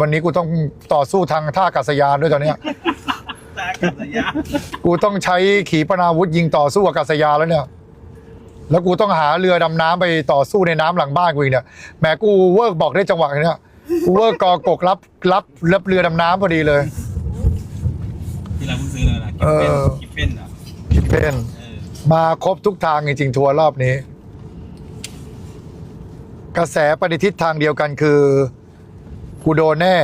วันนี้กูต้องต่อสู้ทางท่าอากาศยานด้วยตอนเนี้ย ตากัศยานกูต้องใช้ขีปนาวุธยิงต่อสู้อากาศยานแล้วเนี่ย แล้วกูต้องหาเรือดำน้ำไปต่อสู้ในน้ำหลังบ้านกูอีกเนี่ยแหมกูเวิร์กบอกได้จังหวะเนี่ย กูเวิร์กกอกกรับรับรับเรือดำน้ำพอดีเลย ที่เราเพิ่งซื้อเลยนะกิฟเฟนเออ กิฟเฟนอะเป็นเออมาครบทุกทางจริงๆทัวร์รอบนี้ กระแสไปในทิศทางเดียวกันคือ กูโดนแน่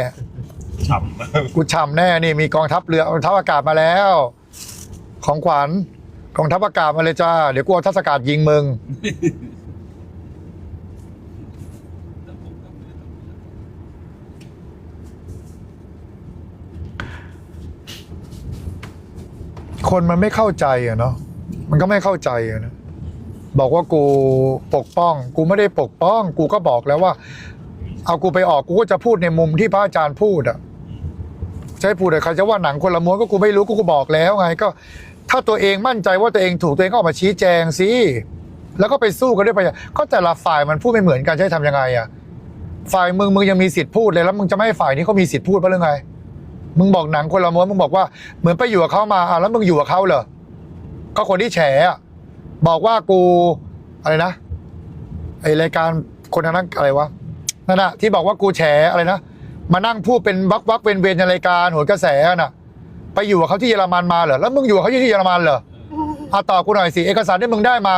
ฉ่ำ กูช่ำแน่นี่มีกองทัพเรือกองทัพอากาศมาแล้ว ของขวัญกองทัพอากาศมาเลยจ้า เดี๋ยวกูเอาทัศกาศยิงมึง คนมันไม่เข้าใจอะเนาะมันก็ไม่เข้าใจอะนะบอกว่ากูปกป้อง กูไม่ได้ปกป้อง กูก็บอกแล้วว่า เอากูไปออกกูก็จะพูดในมุมที่พระอาจารย์พูดอะใช่พูดเลยใครจะว่าหนังคนละม้วนก็กูไม่รู้ก็กูบอกแล้วไง ก็ ถ้าตัวเองมั่นใจว่าตัวเองถูกตัวเองก็ออกมาชี้แจงสิแล้วก็ไปสู้กันด้วยไปก็แต่ละฝ่ายมันพูดไม่เหมือนกันใช่ทำยังไงอะฝ่ายมึงมึงยังมีสิทธิ์พูดเลยแล้วมึงจะไม่ให้ฝ่ายนี้เขามีสิทธิ์พูดปะเรื่องไง มึงบอกหนังคนละม้วนมึงบอกว่าเหมือนไปอยู่กับเขามาอะแล้วมึงอยู่กับเขาเหรอก็คนที่แฉอะบอกว่ากูอะไรนะไอรายการคนทางนั้นอะไรวะ นั่นน่ะที่บอกว่ากูแฉอะไรนะ มานั่งพูดเป็นวักวักเวนเวนในรายการโหนกระแสน่ะ ไปอยู่กับเขาที่เยอรมันมาเหรอแล้วมึงอยู่กับเขาที่เยอรมันเหรออาตอบกูหน่อยสิเอกสารที่มึงได้มา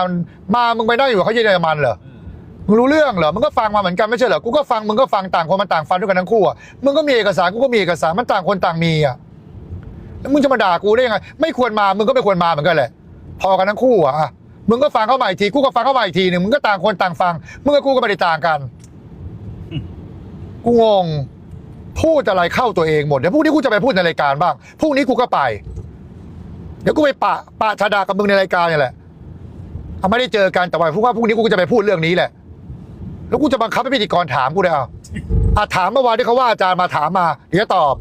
มามึงไปได้อยู่กับเขาที่เยอรมันเหรอมึงรู้เรื่องเหรอ มึงก็ฟังมาเหมือนกันไม่ใช่เหรอ กูก็ฟัง มึงก็ฟังต่างคนมันต่างฟังด้วยกันทั้งคู่อะ มึงก็มีเอกสาร กูก็มีเอกสาร มันต่างคนต่างมีอะ แล้วมึงจะมาด่ากูได้ยังไง ไม่ควรมา มึงก็ไม่ควรมาเหมือนกันแหละ พอกันทั้งคู่อะอะมึงก็ฟังเข้ามาอีกที กูก็ฟังเข้ามาอีกทีหนึ่งมึงก็ต่างคนต่างฟัง มึงกับกูก็ไม่ได้ต่างกัน กูงงพูดอะไรเข้าตัวเองหมดเดี๋ยวพรุ่งนี้กูจะไปพูดในรายการบ้างพรุ่งนี้กูก็ไป เดี๋ยวกูไปปะปะชาดากับมึงในรายการนี่แหละเอาไม่ได้เจอกันแต่ว่าพรุ่งว่าพรุ่งนี้กูจะไปพูดเรื่องนี้แหละ แล้วกูจะบังคับให้พิธีกรถามกูเลยเอาอะถามเมื่อวานที่เขาว่าอาจารย์มาถามมาเดี๋ยวตอบ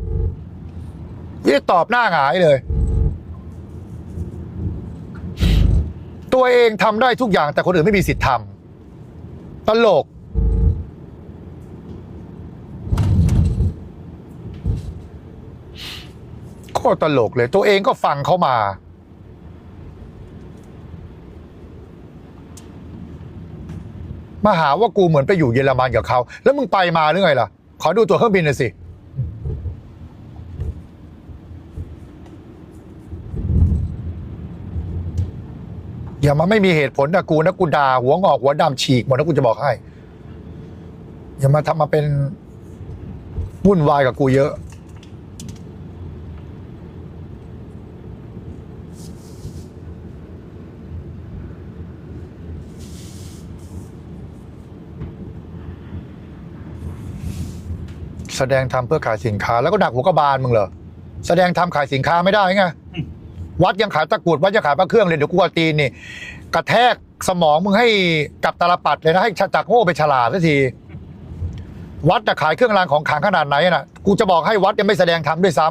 เดี๋ยวตอบหน้าหงายเลย ตัวเองทำได้ทุกอย่างแต่คนอื่นไม่มีสิทธิ์ทำตลก คตรตลกเลย ตัวเองก็ฟังเขามา มาหาว่ากูเหมือนไปอยู่เยอรมันกับเขา แล้วมึงไปมาหรือไงล่ะ ขอดูตัวเครื่องบินหน่อยสิ อย่ามาไม่มีเหตุผลนะกูนะกูด่าหัวงอกหัวดำฉีกหมดนะกูจะบอกให้ อย่ามาทำมาเป็นวุ่นวายกับกูเยอะ แสดงทำเพื่อขายสินค้าแล้วก็ดักหัวกระบาลมึงเหรอแสดงทำขายสินค้าไม่ได้ไงวัดยังขายตะกรุดวัดยังขายพระเครื่องเลยเดี๋ยวกูตีนนี่ กระแทกสมองมึงให้กับตาลปัดเลยนะให้จากโง่ไปฉลาดสักที วัดจะขายเครื่องรางของขลังขนาดไหนน่ะ กูจะบอกให้วัดยังไม่แสดงทำด้วยซ้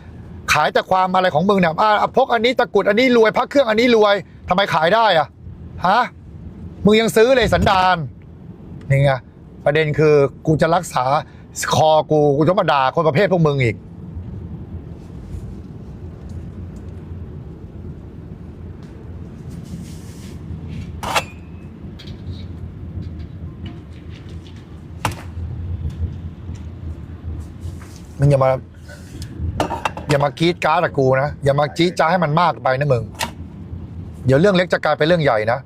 ำขายแต่ความอะไรของมึงเนี่ยอ่าพกอันนี้ตะกรุดอันนี้รวยพระเครื่องอันนี้รวยทำไมขายได้อะฮะมึงยังซื้อเลยสันดานนี่ไงประเด็นคือกูจะรักษา คอกูกูจะมาด่าคนประเภทพวกมึงอีก มึงอย่ามา อย่ามากีดการ์ดกับกูนะ อย่ามาจี๊ดจ้าให้มันมากไปนะมึง เดี๋ยวเรื่องเล็กจะกลายเป็นเรื่องใหญ่นะ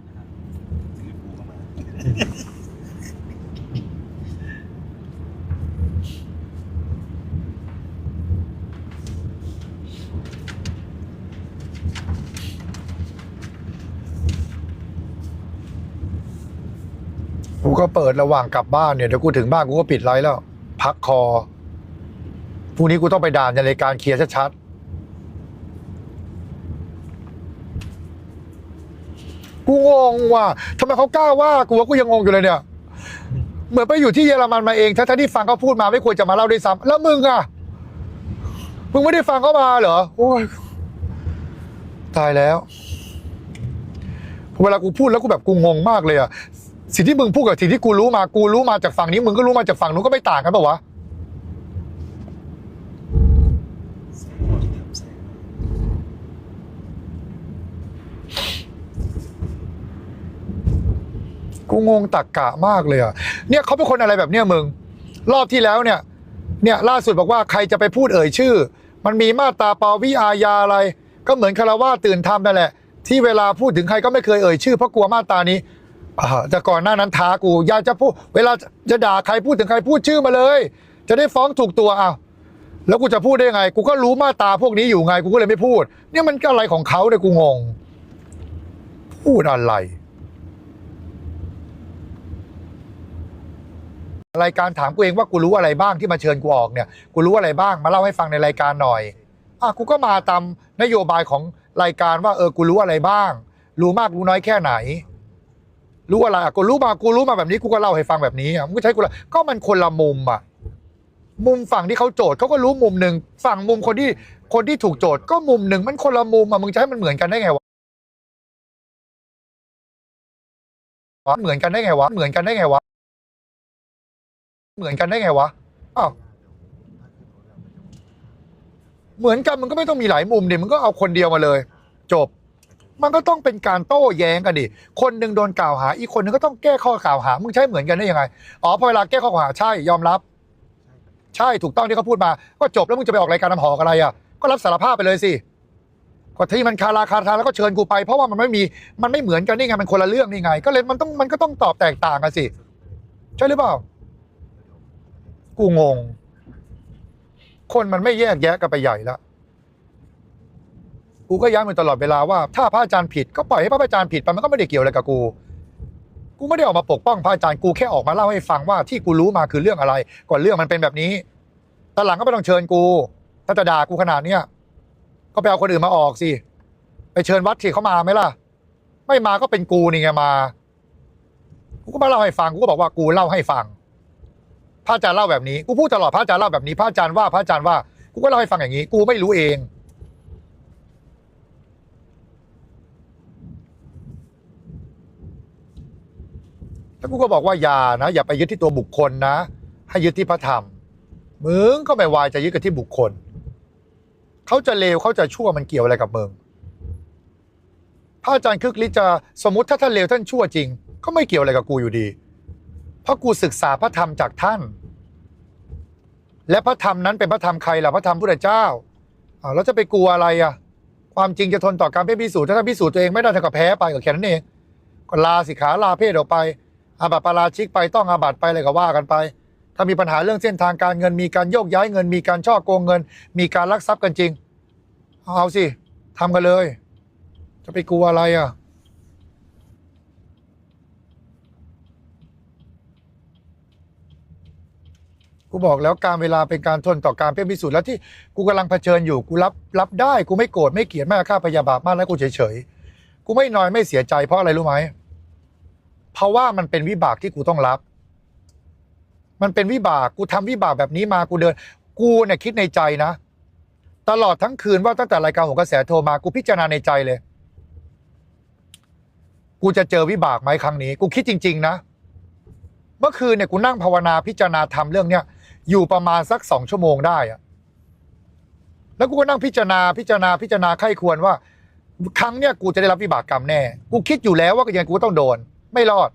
ก็เปิดระหว่างกลับบ้านเนี่ยเดี๋ยวกูถึงบ้านกูก็ปิดไลฟ์แล้ว พักคอพรุ่งนี้กูต้องไปด่านในรายการเคลียร์ชัดๆกูงงว่ะทำไมเขากล้าว่ากูว่ากูยังงงอยู่เลยเนี่ย เหมือนไปอยู่ที่เยอรมันมาเองทั้งๆที่ฟังเขาพูดมาไม่ควรจะมาเล่าด้วยซ้ำแล้วมึงอะมึงไม่ได้ฟังเขามาเหรอโอ้ยตายแล้ว เวลากูพูดแล้วกูแบบกูงงมากเลยอะ สิ่งที่มึงพูดกับสิ่งที่กูรู้มากูรู้มาจากฝั่งนี้มึงก็รู้มาจากฝั่งนู้นก็ไม่ต่างกันปะวะกูงงตักกะมากเลยอะเนี่ยเขาเป็นคนอะไรแบบเนี้ยมึง รอบที่แล้วเนี่ย เนี่ยล่าสุดบอกว่าใครจะไปพูดเอ่ยชื่อ มันมีมาตาปาวิอาญาอะไร ก็เหมือนคารวาตื่นทำนั่นแหละ ที่เวลาพูดถึงใครก็ไม่เคยเอ่ยชื่อเพราะกลัวมาตานี้ อ่าแต่ก่อนหน้านั้นท้ากูอยากจะพูดเวลาจะด่าใครพูดถึงใครพูดชื่อมาเลย จะได้ฟ้องถูกตัวอ้าวแล้วกูจะพูดได้ไง กูก็รู้มาตาพวกนี้อยู่ไง กูก็เลยไม่พูด เนี่ยมันก็อะไรของเขาเนี่ยกูงง พูดอะไร รายการถามกูเองว่ากูรู้อะไรบ้างที่มาเชิญกูออกเนี่ย กูรู้อะไรบ้างมาเล่าให้ฟังในรายการหน่อย อะกูก็มาตามนโยบายของรายการว่าเออ กูรู้อะไรบ้าง รู้มากรู้น้อยแค่ไหน รู้อะไรกูรู้มากูรู้มาแบบนี้กูก็เล่าให้ฟังแบบนี้อะมึงก็ใช้กูละก็มันคนละมุมอะมุมฝั่งที่เขาโจทย์เขาก็รู้มุมหนึ่งฝั่งมุมคนที่คนที่ถูกโจทย์ก็มุมหนึ่งมันคนละมุมอะมึงจะให้มันเหมือนกันได้ไงวะเหมือนกันได้ไงวะเหมือนกันได้ไงวะเหมือนกันได้ไงวะอ้าวเหมือนกันมันก็ไม่ต้องมีหลายมุมดิมันก็เอาคนเดียวมาเลย จบ มันก็ต้องเป็นการโต้แย้งกันดิ คนหนึ่งโดนกล่าวหา อีกคนหนึ่งก็ต้องแก้ข้อกล่าวหา มึงใช้เหมือนกันได้ยังไง อ๋อพอเวลาแก้ข้อกล่าวหาใช่ยอมรับ ใช่ถูกต้องที่เขาพูดมา ก็จบแล้วมึงจะไปออกรายการน้ำหอกอะไรอะ ก็รับสารภาพไปเลยสิก็ที่มันคาราคาทาแล้วก็เชิญกูไป เพราะว่ามันไม่มี มันไม่เหมือนกันนี่ไง มันคนละเรื่องนี่ไง ก็เลยมันต้องมันก็ต้องตอบแตกต่างกันสิ ใช่หรือเปล่า กูงง คนมันไม่แยกแยะกันไปใหญ่ละ กูก็ย้ำอยู่ตลอดเวลาว่าถ้าพระอาจารย์ผิดก็ปล่อยให้พระอาจารย์ผิดไปมันก็ไม่ได้เกี่ยวอะไรกับกู กูไม่ได้ออกมาปกป้องพระอาจารย์กูแค่ออกมาเล่าให้ฟังว่าที่กูรู้มาคือเรื่องอะไร ก่อนเรื่องมันเป็นแบบนี้ตอนหลังก็ไม่ต้องเชิญกู ถ้าจะด่ากูขนาดเนี้ยก็ไปเอาคนอื่นมาออกสิไปเชิญวัดที่เขามาไหมล่ะ ไม่มาก็เป็นกูนี่ไงมากูก็มาเล่าให้ฟังกูก็บอกว่ากูเล่าให้ฟังพระอาจารย์เล่าแบบนี้กูพูดตลอดพระอาจารย์เล่าแบบนี้พระอาจารย์ว่าพระอาจารย์ว่ากูก็เล่าให้ฟังอย่างนี้ กูไม่รู้เอง แล้วกูก็บอกว่าอย่านะ อย่าไปยึดที่ตัวบุคคลนะ ให้ยึดที่พระธรรมมึงก็ไม่วายจะยึดกันที่บุคคลเขาจะเลวเขาจะชั่วมันเกี่ยวอะไรกับมึงพระอาจารย์คึกฤทธิ์จะสมมติถ้าท่านเลวท่านชั่วจริง ก็ไม่เกี่ยวอะไรกับกูอยู่ดี เพราะกูศึกษาพระธรรมจากท่าน และพระธรรมนั้นเป็นพระธรรมใครล่ะพระธรรมพุทธเจ้าอ้าจะไปกลัวอะไรอะ ความจริงจะทนต่อการพิสูจน์ถ้าท่านพิสูจน์ตัวเองไม่ได้ท่านก็แพ้ไปก็แค่นั้นเองก็ลาสิขาลาเพศออกไป อาบัติปาราชิกไปต้องอาบัติไปอะไรก็ว่ากันไป ถ้ามีปัญหาเรื่องเส้นทางการเงินมีการโยกย้ายเงิน มีการช่อโกงเงิน มีการลักทรัพย์กันจริง เอาสิทำกันเลย จะไปกลัวอะไรอะกูบอกแล้วการเวลาเป็นการทนต่อการเพื่อพิสูจน์แล้วที่กูกำลังเผชิญอยู่กูรับรับได้กูไม่โกรธไม่เกลียดไม่อาฆาตพยาบาทมากแล้วกูเฉยเฉยๆกูไม่น้อยไม่เสียใจเพราะอะไรรู้ไหม เพราะว่ามันเป็นวิบากที่กูต้องรับ มันเป็นวิบากกูทำวิบากแบบนี้มากูเดิน กูเนี่ยคิดในใจนะ ตลอดทั้งคืนว่าตั้งแต่รายการของกระแสโทรมากูพิจารณาในใจเลย กูจะเจอวิบากไหมครั้งนี้ กูคิดจริง ๆ นะ เมื่อคืนเนี่ยกูนั่งภาวนาพิจารณาทำเรื่องเนี้ยอยู่ประมาณสักสองชั่วโมงได้อะแล้วกูก็นั่งพิจารณาพิจารณาพิจารณาไข้ควรว่า ครั้งเนี้ยกูจะได้รับวิบากกรรมแน่ กูคิดอยู่แล้วว่ายังกูต้องโดน ไม่รอด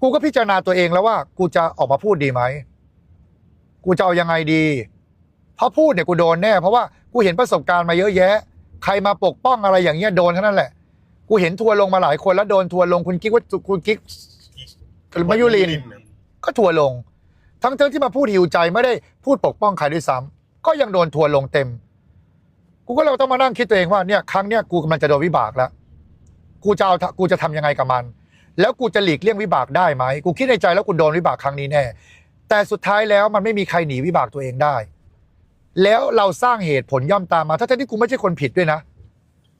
กูก็พิจารณาตัวเองแล้วว่า กูจะออกมาพูดดีไหม กูจะเอายังไงดี เพราะพูดเนี่ยกูโดนแน่ เพราะว่ากูเห็นประสบการณ์มาเยอะแยะ ใครมาปกป้องอะไรอย่างเงี้ยโดนเท่านั้นแหละ กูเห็นทัวร์ลงมาหลายคนแล้วโดนทัวร์ลงคุณกิ๊กว่าคุณกิ๊กมายุริน ก็ทัวร์ลง ทั้งเธอที่มาพูดหิวใจไม่ได้พูดปกป้องใครด้วยซ้ำก็ยังโดนทัวร์ลงเต็ม กูก็เลยต้องมานั่งคิดตัวเองว่าเนี่ยครั้งเนี้ยกูกำลังจะโดนวิบากแล้ว กูจะเอากูจะทำยังไงกับมัน แล้วกูจะหลีกเลี่ยงวิบากได้ไหมกูคิดในใจแล้วกูโดนวิบากครั้งนี้แน่ แต่สุดท้ายแล้วมันไม่มีใครหนีวิบากตัวเองได้ แล้วเราสร้างเหตุผลย่อมตามมาถ้าที่กูไม่ใช่คนผิดด้วยนะ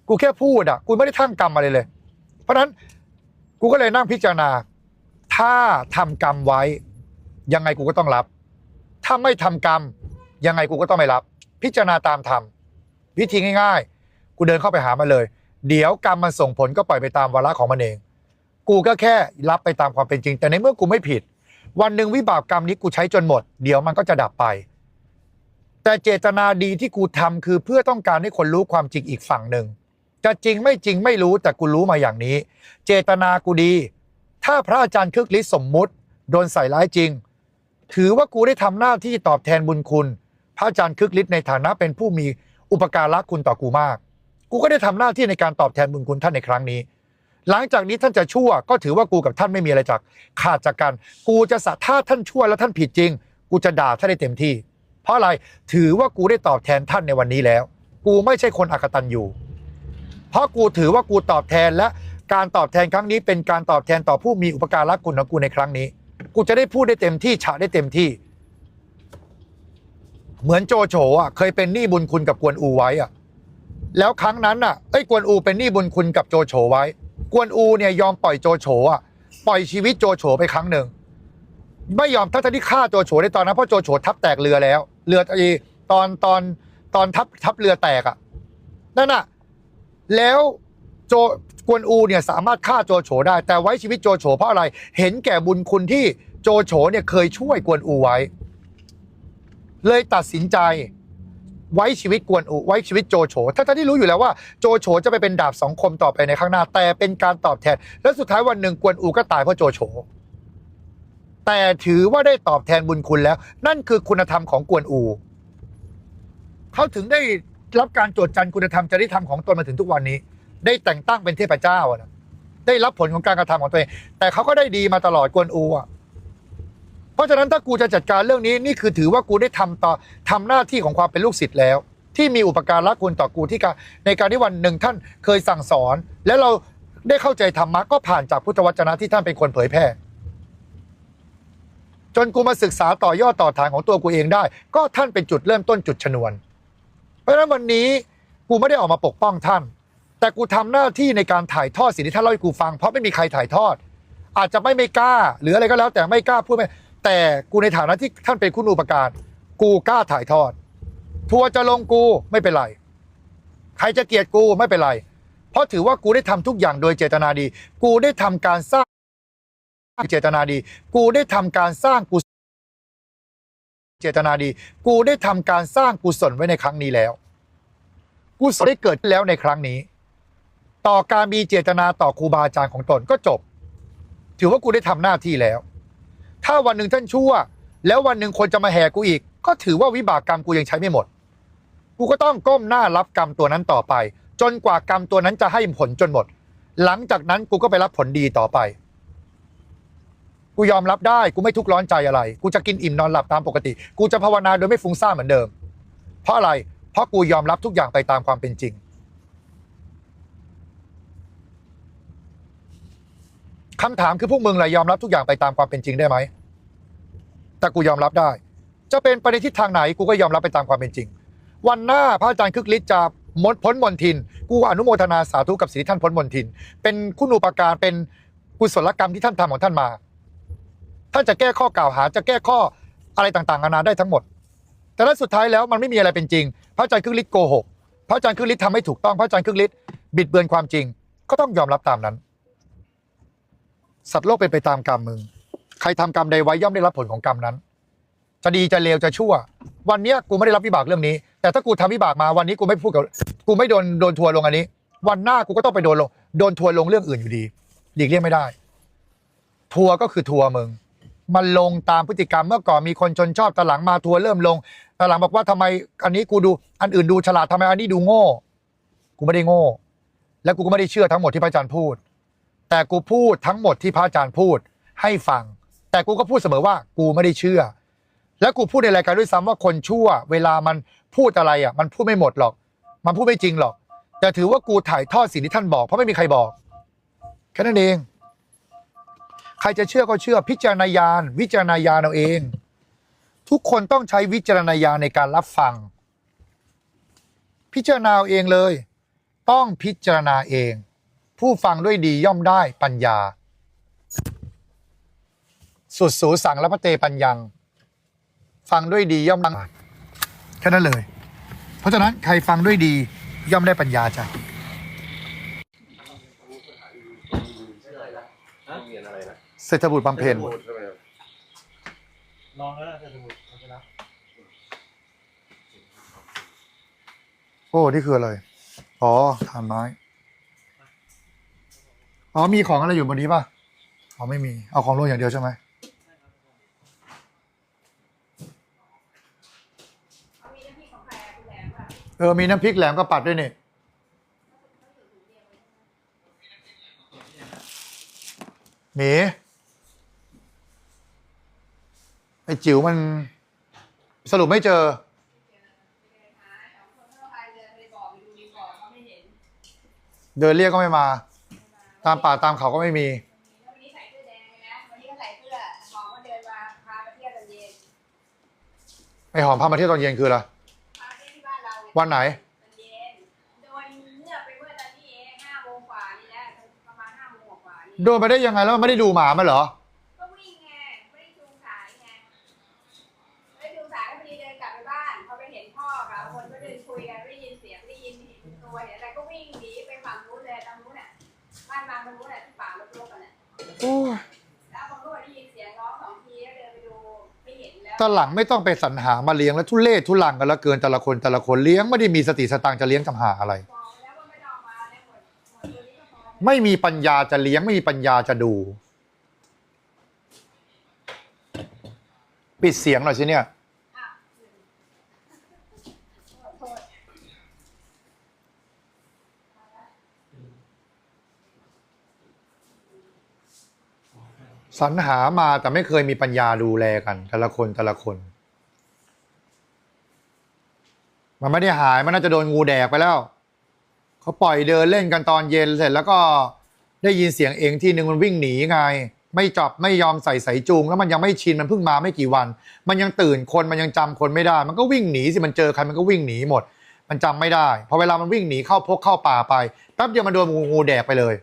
กูแค่พูดอะ กูไม่ได้ทั้งกรรมอะไรเลย เพราะนั้นกูก็เลยนั่งพิจารณา ถ้าทำกรรมไว้ ยังไงกูก็ต้องรับ ถ้าไม่ทำกรรม ยังไงกูก็ต้องไม่รับ พิจารณาตามธรรมวิธีง่าย ๆ กูเดินเข้าไปหามันเลย เดี๋ยวกรรมมันส่งผลก็ปล่อยไปตามวาระของมันเอง กูก็แค่รับไปตามความเป็นจริง แต่ในเมื่อกูไม่ผิด วันหนึ่งวิบากกรรมนี้กูใช้จนหมด เดี๋ยวมันก็จะดับไป แต่เจตนาดีที่กูทำคือเพื่อต้องการให้คนรู้ความจริงอีกฝั่งหนึ่งจะจริงไม่จริงไม่รู้แต่กูรู้มาอย่างนี้ เจตนากูดี ถ้าพระอาจารย์คึกฤทธิ์สมมุติ โดนใส่ร้ายจริง ถือว่ากูได้ทำหน้าที่ตอบแทนบุญคุณ พระอาจารย์คึกฤทธิ์ในฐานะเป็นผู้มีอุปการะคุณต่อกูมาก กูก็ได้ทำหน้าที่ในการตอบแทนบุญคุณท่านในครั้งนี้ หลังจากนี้ท่านจะชั่วก็ถือว่ากูกับท่านไม่มีอะไรจากขาดจากกัน กูจะสะถ้าท่านชั่วแล้วท่านผิดจริง กูจะด่าท่านได้เต็มที่ เพราะอะไรถือว่ากูได้ตอบแทนท่านในวันนี้แล้ว กูไม่ใช่คนอกตันอยู่ เพราะกูถือว่ากูตอบแทนและการตอบแทนครั้งนี้เป็นการตอบแทนต่อผู้มีอุปการะคุณของกูในครั้งนี้ กูจะได้พูดได้เต็มที่ฉะได้เต็มที่ เหมือนโจโฉอะเคยเป็นหนี้บุญคุณกับกวนอูไว้อะแล้วครั้งนั้นอะเอ้กวนอูเป็นหนี้บุญคุณกับโจโฉไว้ กวนอูเนี่ยยอมปล่อยโจโฉอะปล่อยชีวิตโจโฉไปครั้งหนึ่งไม่ยอมทั้งที่ฆ่าโจโฉในตอนนั้นเพราะโจโฉทับแตกเรือแล้ว เรือไอ้ตอนตอนตอนทับทับเรือแตกอะนั่นน่ะแล้วโจกวนอูเนี่ยสามารถฆ่าโจโฉได้ แต่ไว้ชีวิตโจโฉเพราะอะไร เห็นแก่บุญคุณที่โจโฉเนี่ยเคยช่วยกวนอูไว้ เลยตัดสินใจ ไว้ชีวิตกวนอูไว้ชีวิตโจโฉถ้าท่านที่รู้อยู่แล้วว่าโจโฉจะไปเป็นดาบสองคมต่อไปในข้างหน้า แต่เป็นการตอบแทน แล้วสุดท้ายวันหนึ่งกวนอูก็ตายเพราะโจโฉแต่ถือว่าได้ตอบแทนบุญคุณแล้ว นั่นคือคุณธรรมของกวนอูเขาถึงได้รับการตรวจจันคุณธรรมจริยธรรมของตนมาถึงทุกวันนี้ ได้แต่งตั้งเป็นเทพเจ้านะได้รับผลของการกระทำของตัวเองแต่เขาก็ได้ดีมาตลอดกวนอูอะ เพราะฉะนั้นถ้ากูจะจัดการเรื่องนี้นี่คือถือว่ากูได้ทำต่อทำหน้าที่ของความเป็นลูกศิษย์แล้ว ที่มีอุปการะคุณต่อกูที่การในการที่วันหนึ่งท่านเคยสั่งสอน แล้วเราได้เข้าใจธรรมะก็ผ่านจากพุทธวจนะที่ท่านเป็นคนเผยแพร่จนกูมาศึกษาต่อยอดต่อทางของตัวกูเองได้ ก็ท่านเป็นจุดเริ่มต้นจุดชนวน เพราะฉะนั้นวันนี้กูไม่ได้ออกมาปกป้องท่าน แต่กูทำหน้าที่ในการถ่ายทอดสิ่งที่ท่านเล่าให้กูฟังเพราะไม่มีใครถ่ายทอด อาจจะไม่ไม่กล้า หรืออะไรก็แล้วแต่ไม่กล้าพูดไม่ แต่กูในฐานะที่ท่านเป็นคุณอุปการกูกล้าถ่ายทอด ทัวร์จะลงกูไม่เป็นไร ใครจะเกลียดกูไม่เป็นไร เพราะถือว่ากูได้ทำทุกอย่างโดยเจตนาดี กูได้ทำการสร้างเจตนาดี กูได้ทำการสร้างกุศลเจตนาดี กูได้ทำการสร้างกุศลไว้ในครั้งนี้แล้ว กุศลได้เกิดแล้วในครั้งนี้ ต่อการมีเจตนาต่อครูบาอาจารย์ของตนก็จบ ถือว่ากูได้ทำหน้าที่แล้ว ถ้าวันหนึ่งท่านชั่ว แล้ววันหนึ่งคนจะมาแห่กูอีก ก็ถือว่าวิบากกรรมกูยังใช้ไม่หมด กูก็ต้องก้มหน้ารับกรรมตัวนั้นต่อไป จนกว่ากรรมตัวนั้นจะให้ผลจนหมด หลังจากนั้นกูก็ไปรับผลดีต่อไป กูยอมรับได้กูไม่ทุกข์ร้อนใจอะไร กูจะกินอิ่มนอนหลับตามปกติ กูจะภาวนาโดยไม่ฟุ้งซ่านเหมือนเดิม เพราะอะไร เพราะกูยอมรับทุกอย่างไปตามความเป็นจริง คำถามคือพวกมึงเลยยอมรับทุกอย่างไปตามความเป็นจริงได้ไหม แต่กูยอมรับได้ จะเป็นไปในทิศทางไหนกูก็ยอมรับไปตามความเป็นจริง วันหน้าพระอาจารย์คึกฤทธิ์จะมดพ้นมนทิน กูอนุโมทนาสาธุกับสิ่งที่ท่านพ้นมนทิน เป็นคุณูปการเป็นกุศลกรรมที่ท่านทำของท่านมา ท่านจะแก้ข้อกล่าวหา จะแก้ข้ออะไรต่างๆนานาได้ทั้งหมด แต่ถ้าสุดท้ายแล้วมันไม่มีอะไรเป็นจริง พระอาจารย์คึกฤทธิ์โกหก พระอาจารย์คึกฤทธิ์ทำไม่ถูกต้อง พระอาจารย์คึกฤทธิ์บิดเบือนความจริง ก็ต้องยอมรับตามนั้น สัตว์โลกเป็นไปตามกรรมมึง ใครทำกรรมใดไว้ย่อมได้รับผลของกรรมนั้น จะดีจะเลวจะชั่ว วันเนี้ยกูไม่ได้รับวิบากเรื่องนี้ แต่ถ้ากูทำวิบากมาวันนี้กูไม่พูดกับกูไม่โดนโดนทัวร์ลงอันนี้ วันหน้ากูก็ต้องไปโดนลงโดนทัวร์ลงเรื่องอื่นอยู่ดีหลีกเลี่ยงไม่ได้ ทัวร์ก็คือทัวร์มึงมันลงตามพฤติกรรมเมื่อก่อนมีคนชนชอบตอนหลังมาทัวร์เริ่มลงตอนหลังบอกว่าทำไมอันนี้กูดูอันอื่นดูฉลาดทำไมอันนี้ดูโง่ กูไม่ได้โง่ และกูก็ไม่ได้เชื่อทั้งหมดที่พระอาจารย์พูด แต่กูพูดทั้งหมดที่พระอาจารย์พูดให้ฟัง แต่กูก็พูดเสมอว่ากูไม่ได้เชื่อ และกูพูดในรายการด้วยซ้ำว่าคนชั่ว เวลามันพูดอะไรอะ มันพูดไม่หมดหรอก มันพูดไม่จริงหรอก แต่ถือว่ากูถ่ายทอดสิ่งที่ท่านบอกเพราะไม่มีใครบอกแค่นั้นเอง ใครจะเชื่อก็เชื่อพิจารณาญาณวิจารณาญาณเอาเอง ทุกคนต้องใช้วิจารณญาณในการรับฟัง พิจารณาเอาเองเลย ต้องพิจารณาเอง ผู้ฟังด้วยดีย่อมได้ปัญญา สุดสูสั่งและพระเตปัญญัง ฟังด้วยดีย่อมดังแค่นั้นเลย เพราะฉะนั้นใครฟังด้วยดีย่อมได้ปัญญาจ้ะเศรษฐบุตรบำเพ็ญลองแล้วนะจะสมุดมันจะรับโอ้ นี่คืออะไร อ๋อฐานไม้ อ๋อมีของอะไรอยู่บนนี้ป่ะอ๋อไม่มี เอาของลงอย่างเดียวใช่ไหมเออมีน้ำพริกแหลมกับปัดด้วยนี่หมีไอจิ๋วมันสรุปไม่เจอ เดินเรียกก็ไม่มา ตามป่าตามเขาก็ไม่มี วันนี้ใส่เสื้อแดงเลยนะ วันนี้ก็ใส่เสื้อบอกว่าเดินมาพามาเที่ยวตอนเย็นไอ้หอมพามาเที่ยวตอนเย็นคืออะไรพามาเที่ยวที่บ้านเราไงวันไหน ตอนเย็น โดยเลือกไปเมื่อตอนนี้เองห้าโมงกว่านี่แหละประมาณห้าโมงกว่านี่โดนไปได้ยังไงแล้วมันไม่ได้ดูหมามันเหรอ ตอนหลังไม่ต้องไปสรรหามาเลี้ยงแล้วทุเล่ทุลังกันแล้วเกินแต่ละคนแต่ละคนเลี้ยงไม่ได้มีสติสตางค์จะเลี้ยงทำหาอะไร ไม่มีปัญญาจะเลี้ยงไม่มีปัญญาจะดู ปิดเสียงหน่อยสิเนี่ย อ้าวขอโทษ สรรหามาแต่ไม่เคยมีปัญญาดูแลกัน แต่ละคนแต่ละคน มันไม่ได้หายมันน่าจะโดนงูแดกไปแล้วเขาปล่อยเดินเล่นกันตอนเย็นเสร็จแล้วก็ได้ยินเสียงเองที่หนึ่งมันวิ่งหนีไง ไม่จับไม่ยอมใส่สายจูง แล้วมันยังไม่ชินมันเพิ่งมาไม่กี่วัน มันยังตื่นคนมันยังจำคนไม่ได้ มันก็วิ่งหนีสิมันเจอใครมันก็วิ่งหนีหมด มันจำไม่ได้พอเวลามันวิ่งหนีเข้าพกเข้าป่าไปแป๊บเดียวมันโดนงูงูแดกไปเลย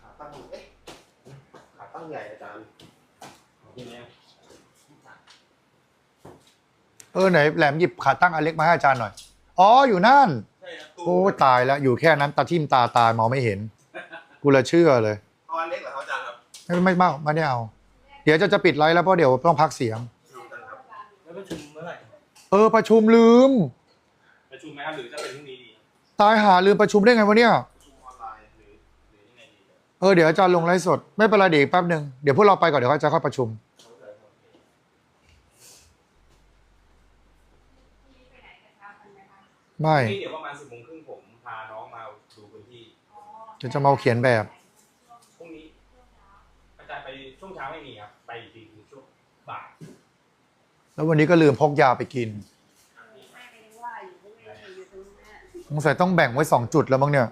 ขาตั้งเอ๊ะขา ตั้งใหญ่อาจารย์ทีเนี้ยเออไหนแหลมหยิบขาตั้งอันเล็กมาให้อาจารย์หน่อย อ๋ออยู่นั่น ใช่ครับตู้โอ้ตายแล้วอยู่แค่นั้นตาทิ่มตาตายมองไม่เห็น กูละเชื่อเลยเอาอันเล็กเหรอครับอาจารย์ครับไม่ไม่ไม่ไม่ได้เอา เดี๋ยวจะจะปิดไลฟ์แล้วเพราะเดี๋ยวต้องพักเสียง ดูกันครับแล้วประชุมเมื่อไหร่เออประชุมลืม ประชุมไหมครับหรือจะเป็นพรุ่งนี้ดีตายหาลืมประชุมได้ไงวะเนี่ย เออเดี๋ยวอาจารย์ลงไลฟ์สด ไม่เป็นไรเดี๋ยวอีกแป๊บหนึ่งเดี๋ยวพวกเราไปก่อนเดี๋ยวเขาจะค่อยประชุมที่ไปไหนกันครับกันไหมคะไม่นี่เดี๋ยวประมาณสิบโมงครึ่งผมพาน้องมาดูพื้นที่อ๋อเดี๋ยวจะมาเอาเขียนแบบ พรุ่งนี้ อาจารย์ไปช่วงเช้าไม่มีครับ ไปอีกทีคือช่วงบ่ายแล้ววันนี้ก็ลืมพกยาไปกินแม่ก็ยังว่าอยู่ว่าไม่ได้อยู่ตรงนั้นสงสัยต้องแบ่งไว้สองจุดแล้วมั้งเนี่ย